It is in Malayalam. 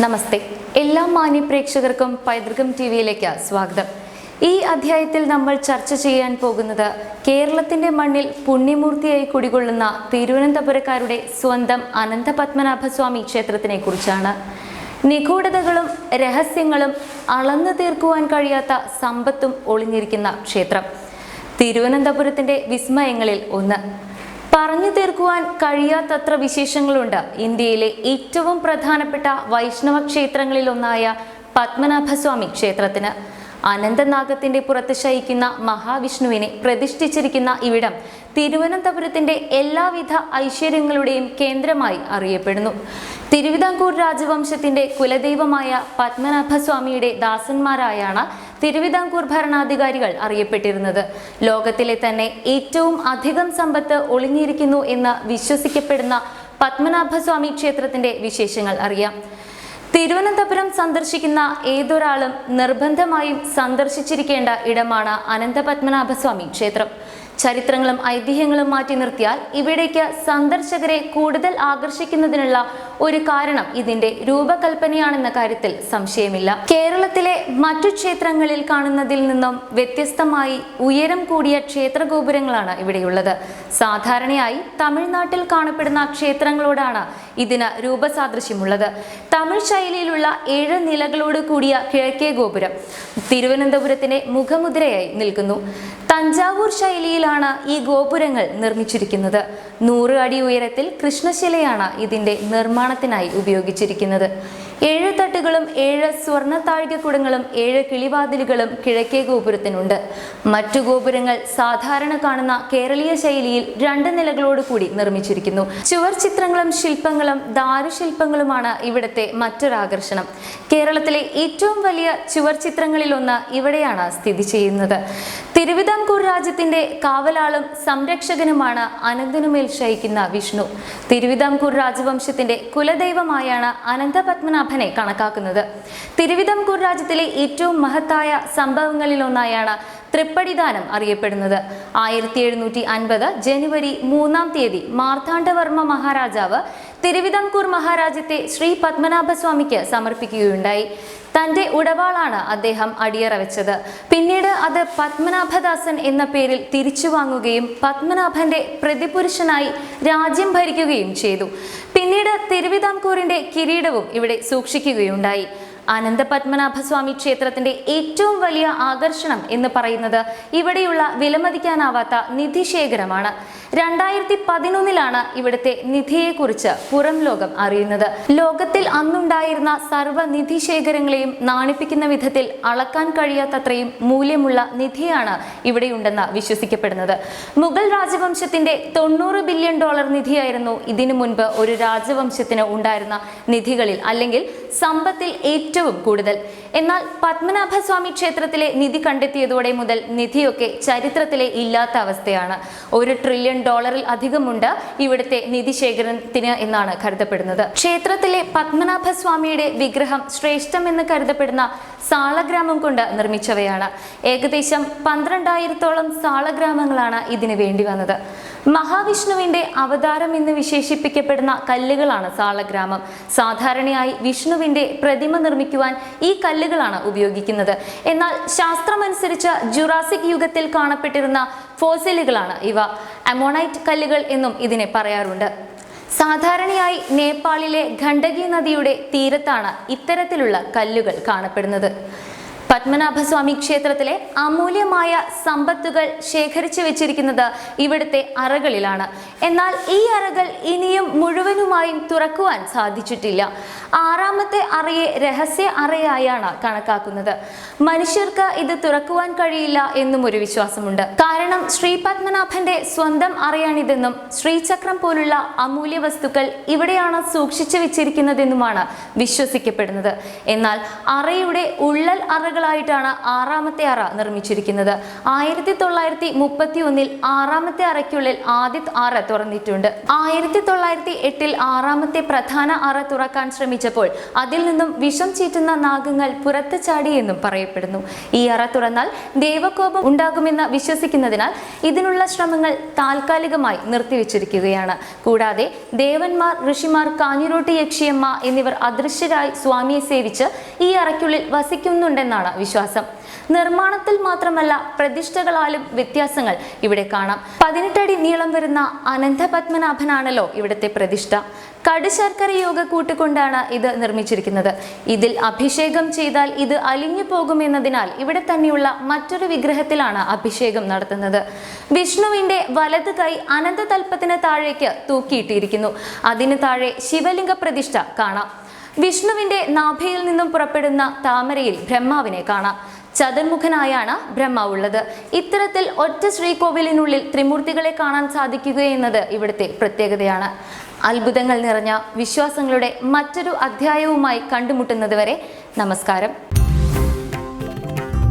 നമസ്തേ. എല്ലാ മാന്യ പ്രേക്ഷകർക്കും പൈതൃകം ടി വിയിലേക്ക് സ്വാഗതം. ഈ അധ്യായത്തിൽ നമ്മൾ ചർച്ച ചെയ്യാൻ പോകുന്നത് കേരളത്തിന്റെ മണ്ണിൽ പുണ്യമൂർത്തിയായി കുടികൊള്ളുന്ന തിരുവനന്തപുരക്കാരുടെ സ്വന്തം അനന്തപത്മനാഭസ്വാമി ക്ഷേത്രത്തിനെ കുറിച്ചാണ്. നിഗൂഢതകളും രഹസ്യങ്ങളും അളന്നു തീർക്കുവാൻ കഴിയാത്ത സമ്പത്തും ഒളിഞ്ഞിരിക്കുന്ന ക്ഷേത്രം. തിരുവനന്തപുരത്തിന്റെ വിസ്മയങ്ങളിൽ ഒന്ന്. പറഞ്ഞു തീർക്കുവാൻ കഴിയാത്തത്ര വിശേഷങ്ങളുണ്ട്. ഇന്ത്യയിലെ ഏറ്റവും പ്രധാനപ്പെട്ട വൈഷ്ണവ ക്ഷേത്രങ്ങളിലൊന്നായ പത്മനാഭസ്വാമി ക്ഷേത്രത്തിന് അനന്തനാഗത്തിന്റെ പുറത്ത് ശയിക്കുന്ന മഹാവിഷ്ണുവിനെ പ്രതിഷ്ഠിച്ചിരിക്കുന്ന ഇവിടം തിരുവനന്തപുരത്തിന്റെ എല്ലാവിധ ഐശ്വര്യങ്ങളുടെയും കേന്ദ്രമായി അറിയപ്പെടുന്നു. തിരുവിതാംകൂർ രാജവംശത്തിന്റെ കുലദൈവമായ പത്മനാഭസ്വാമിയുടെ ദാസന്മാരായാണ് തിരുവിതാംകൂർ ഭരണാധികാരികൾ അറിയപ്പെട്ടിരുന്നത്. ലോകത്തിലെ തന്നെ ഏറ്റവും അധികം സമ്പത്ത് ഒളിഞ്ഞിരിക്കുന്നു എന്ന് വിശ്വസിക്കപ്പെടുന്ന പത്മനാഭസ്വാമി ക്ഷേത്രത്തിന്റെ വിശേഷങ്ങൾ അറിയാം. തിരുവനന്തപുരം സന്ദർശിക്കുന്ന ഏതൊരാളും നിർബന്ധമായും സന്ദർശിച്ചിരിക്കേണ്ട ഇടമാണ് അനന്തപത്മനാഭസ്വാമി ക്ഷേത്രം. ചരിത്രങ്ങളും ഐതിഹ്യങ്ങളും മാറ്റി നിർത്തിയാൽ ഇവിടേക്ക് സന്ദർശകരെ കൂടുതൽ ആകർഷിക്കുന്നതിനുള്ള ഒരു കാരണം ഇതിന്റെ രൂപകൽപ്പനയാണെന്ന കാര്യത്തിൽ സംശയമില്ല. കേരളത്തിലെ മറ്റു ക്ഷേത്രങ്ങളിൽ കാണുന്നതിൽ നിന്നും വ്യത്യസ്തമായി ഉയരം കൂടിയ ക്ഷേത്ര ഗോപുരങ്ങളാണ് ഇവിടെയുള്ളത്. സാധാരണയായി തമിഴ്നാട്ടിൽ കാണപ്പെടുന്ന ക്ഷേത്രങ്ങളോടാണ് ഇതിന് രൂപസാദൃശ്യമുള്ളത്. തമിഴ് ശൈലിയിലുള്ള ഏഴ് നിലകളോട് കൂടിയ കിഴക്കേ ഗോപുരം തിരുവനന്തപുരത്തിന്റെ മുഖമുദ്രയായി നിൽക്കുന്നു. തഞ്ചാവൂർ ശൈലിയിലാണ് ഈ ഗോപുരങ്ങൾ നിർമ്മിച്ചിരിക്കുന്നത്. നൂറ് അടി ഉയരത്തിൽ കൃഷ്ണശിലയാണ് ഇതിന്റെ നിർമ്മാണത്തിനായി ഉപയോഗിച്ചിരിക്കുന്നത്. ഏഴ് തട്ടുകളും ഏഴ് സ്വർണ താഴികക്കുടങ്ങളും ഏഴ് കിളിവാതിലുകളും കിഴക്കേ ഗോപുരത്തിനുണ്ട്. മറ്റു ഗോപുരങ്ങൾ സാധാരണ കാണുന്ന കേരളീയ ശൈലിയിൽ രണ്ട് നിലകളോട് കൂടി നിർമ്മിച്ചിരിക്കുന്നു. ചുവർ ചിത്രങ്ങളും ശില്പങ്ങളും ദാരുശില്പങ്ങളുമാണ് ഇവിടുത്തെ മറ്റൊരാകർഷണം കേരളത്തിലെ ഏറ്റവും വലിയ ചുവർ ചിത്രങ്ങളിലൊന്ന് ഇവിടെയാണ് സ്ഥിതി ചെയ്യുന്നത്. തിരുവിതാംകൂർ രാജ്യത്തിന്റെ കാവലാളും സംരക്ഷകനുമാണ് അനന്തനുമേൽ ശയിക്കുന്ന വിഷ്ണു. തിരുവിതാംകൂർ രാജവംശത്തിന്റെ കുലദൈവമായാണ് അനന്തപത്മനാഭനെ കണക്കാക്കുന്നത്. തിരുവിതാംകൂർ രാജ്യത്തിലെ ഏറ്റവും മഹത്തായ സംഭവങ്ങളിലൊന്നായാണ് തൃപ്പടിദാനം അറിയപ്പെടുന്നത്. ആയിരത്തി എഴുന്നൂറ്റി അൻപത് ജനുവരി മൂന്നാം തീയതി മാർത്താണ്ഡവർമ്മ മഹാരാജാവ് തിരുവിതാംകൂർ മഹാരാജ്യത്തെ ശ്രീ പത്മനാഭസ്വാമിക്ക് സമർപ്പിക്കുകയുണ്ടായി. തന്റെ ഉടവാളാണ് അദ്ദേഹം അടിയറ വെച്ചത് പിന്നീട് അത് പത്മനാഭദാസൻ എന്ന പേരിൽ തിരിച്ചു വാങ്ങുകയും പത്മനാഭന്റെ പ്രതിപുരുഷനായി രാജ്യം ഭരിക്കുകയും ചെയ്തു. പിന്നീട് തിരുവിതാംകൂറിന്റെ കിരീടവും ഇവിടെ സൂക്ഷിക്കുകയുണ്ടായി. അനന്തപത്മനാഭസ്വാമി ക്ഷേത്രത്തിന്റെ ഏറ്റവും വലിയ ആകർഷണം എന്ന് പറയുന്നത് ഇവിടെയുള്ള വിലമതിക്കാനാവാത്ത നിധിശേഖരമാണ്. രണ്ടായിരത്തി പതിനൊന്നിലാണ് ഇവിടുത്തെ നിധിയെക്കുറിച്ച് പുറം ലോകം അറിയുന്നത്. ലോകത്തിൽ അന്നുണ്ടായിരുന്ന സർവ നിധിശേഖരങ്ങളെയും നാണിപ്പിക്കുന്ന വിധത്തിൽ അളക്കാൻ കഴിയാത്തത്രയും മൂല്യമുള്ള നിധിയാണ് ഇവിടെയുണ്ടെന്ന് വിശ്വസിക്കപ്പെടുന്നത്. മുഗൾ രാജവംശത്തിന്റെ തൊണ്ണൂറ് ബില്യൺ ഡോളർ നിധിയായിരുന്നു ഇതിനു മുൻപ് ഒരു രാജവംശത്തിന് ഉണ്ടായിരുന്ന നിധികളിൽ. അല്ലെങ്കിൽ സമ്പത്തിൽ ഏറ്റവും കൂടുതൽ. എന്നാൽ പത്മനാഭസ്വാമി ക്ഷേത്രത്തിലെ നിധി കണ്ടെത്തിയതോടെ മുതൽ നിധിയൊക്കെ ചരിത്രത്തിലെ ഇല്ലാത്ത അവസ്ഥയാണ്. ഒരു ട്രില്യൺ ഡോളറിൽ അധികമുണ്ട് ഇവിടുത്തെ നിധി ശേഖരത്തിന് എന്നാണ് കരുതപ്പെടുന്നത്. ക്ഷേത്രത്തിലെ പത്മനാഭസ്വാമിയുടെ വിഗ്രഹം ശ്രേഷ്ഠമെന്ന് കരുതപ്പെടുന്ന സാളഗ്രാമം കൊണ്ട് നിർമ്മിച്ചവയാണ്. ഏകദേശം പന്ത്രണ്ടായിരത്തോളം സാളഗ്രാമങ്ങളാണ് ഇതിനു വേണ്ടി വന്നത്. മഹാവിഷ്ണുവിന്റെ അവതാരം എന്ന് വിശേഷിപ്പിക്കപ്പെടുന്ന കല്ലുകളാണ് സാളഗ്രാമം. സാധാരണയായി വിഷ്ണുവിന്റെ പ്രതിമ നിർമ്മിക്കുവാൻ ഈ കല്ലുകളാണ് ഉപയോഗിക്കുന്നത്. എന്നാൽ ശാസ്ത്രമനുസരിച്ച് ജുറാസിക് യുഗത്തിൽ കാണപ്പെട്ടിരുന്ന ഫോസിലുകളാണ് ഇവ. അമോണൈറ്റ് കല്ലുകൾ എന്നും ഇതിനെ പറയാറുണ്ട്. സാധാരണയായി നേപ്പാളിലെ ഖണ്ഡകി നദിയുടെ തീരത്താണ് ഇത്തരത്തിലുള്ള കല്ലുകൾ കാണപ്പെടുന്നത്. പത്മനാഭസ്വാമി ക്ഷേത്രത്തിലെ അമൂല്യമായ സമ്പത്തുകൾ ശേഖരിച്ചു വെച്ചിരിക്കുന്നത് ഇവിടുത്തെ അറകളിലാണ്. എന്നാൽ ഈ അറകൾ ഇനിയും മുഴുവനുമായും തുറക്കുവാൻ സാധിച്ചിട്ടില്ല. ആറാമത്തെ അറയെ രഹസ്യ അറയായാണ് കണക്കാക്കുന്നത്. മനുഷ്യർക്ക് ഇത് തുറക്കുവാൻ കഴിയില്ല എന്നും ഒരു വിശ്വാസമുണ്ട്. കാരണം ശ്രീ പത്മനാഭന്റെ സ്വന്തം അറയാണിതെന്നും ശ്രീചക്രം പോലുള്ള അമൂല്യ വസ്തുക്കൾ ഇവിടെയാണ് സൂക്ഷിച്ചു വെച്ചിരിക്കുന്നതെന്നുമാണ് വിശ്വസിക്കപ്പെടുന്നത്. എന്നാൽ അറയുടെ ഉള്ളൽ അറകൾ ഘട്ടങ്ങളായിട്ടാണ് ആറാമത്തെ അറ നിർമ്മിച്ചിരിക്കുന്നത്. ആയിരത്തി തൊള്ളായിരത്തി മുപ്പത്തി ഒന്നിൽ ആറാമത്തെ അറയ്ക്കുള്ളിൽ ആദ്യ അറ തുറന്നിട്ടുണ്ട്. ആയിരത്തി തൊള്ളായിരത്തി എട്ടിൽ ആറാമത്തെ പ്രധാന അറ തുറക്കാൻ ശ്രമിച്ചപ്പോൾ അതിൽ നിന്നും വിഷം ചീറ്റുന്ന നാഗങ്ങൾ പുറത്തു ചാടിയെന്നും പറയപ്പെടുന്നു. ഈ അറ തുറന്നാൽ ദേവകോപം ഉണ്ടാകുമെന്ന് വിശ്വസിക്കുന്നതിനാൽ ഇതിനുള്ള ശ്രമങ്ങൾ താൽക്കാലികമായി നിർത്തിവെച്ചിരിക്കുകയാണ്. കൂടാതെ ദേവന്മാർ ഋഷിമാർ കാഞ്ഞിരോട്ടി യക്ഷിയമ്മ എന്നിവർ അദൃശ്യരായി സ്വാമിയെ സേവിച്ച് ഈ അറയ്ക്കുള്ളിൽ വസിക്കുന്നുണ്ടെന്നാണ് വിശ്വാസം. നിർമ്മാണത്തിൽ മാത്രമല്ല പ്രതിഷ്ഠകളാലും വ്യത്യാസങ്ങൾ ഇവിടെ കാണാം. പതിനെട്ടടി നീളം വരുന്ന അനന്തപത്മനാഭനാണല്ലോ ഇവിടുത്തെ പ്രതിഷ്ഠ. കടുശർക്കര യോഗ കൂട്ടുകൊണ്ടാണ് ഇത് നിർമ്മിച്ചിരിക്കുന്നത്. ഇതിൽ അഭിഷേകം ചെയ്താൽ ഇത് അലിഞ്ഞു പോകുമെന്നതിനാൽ ഇവിടെ തന്നെയുള്ള മറ്റൊരു വിഗ്രഹത്തിലാണ് അഭിഷേകം നടത്തുന്നത്. വിഷ്ണുവിന്റെ വലത് കൈ അനന്തതൽപ്പത്തിന് താഴേക്ക് തൂക്കിയിട്ടിരിക്കുന്നു. അതിന് താഴെ ശിവലിംഗ പ്രതിഷ്ഠ കാണാം. വിഷ്ണുവിന്റെ നാഭിയിൽ നിന്നും പുറപ്പെടുന്ന താമരയിൽ ബ്രഹ്മാവിനെ കാണാം. ചതുർമുഖനായാണ് ബ്രഹ്മാവ് ഉള്ളത്. ഇത്തരത്തിൽ ഒറ്റ ശ്രീകോവിലിനുള്ളിൽ ത്രിമൂർത്തികളെ കാണാൻ സാധിക്കുകയെന്നത് ഇവിടുത്തെ പ്രത്യേകതയാണ്. അത്ഭുതങ്ങൾ നിറഞ്ഞ വിശ്വാസങ്ങളുടെ മറ്റൊരു അധ്യായവുമായി കണ്ടുമുട്ടുന്നതുവരെ നമസ്കാരം.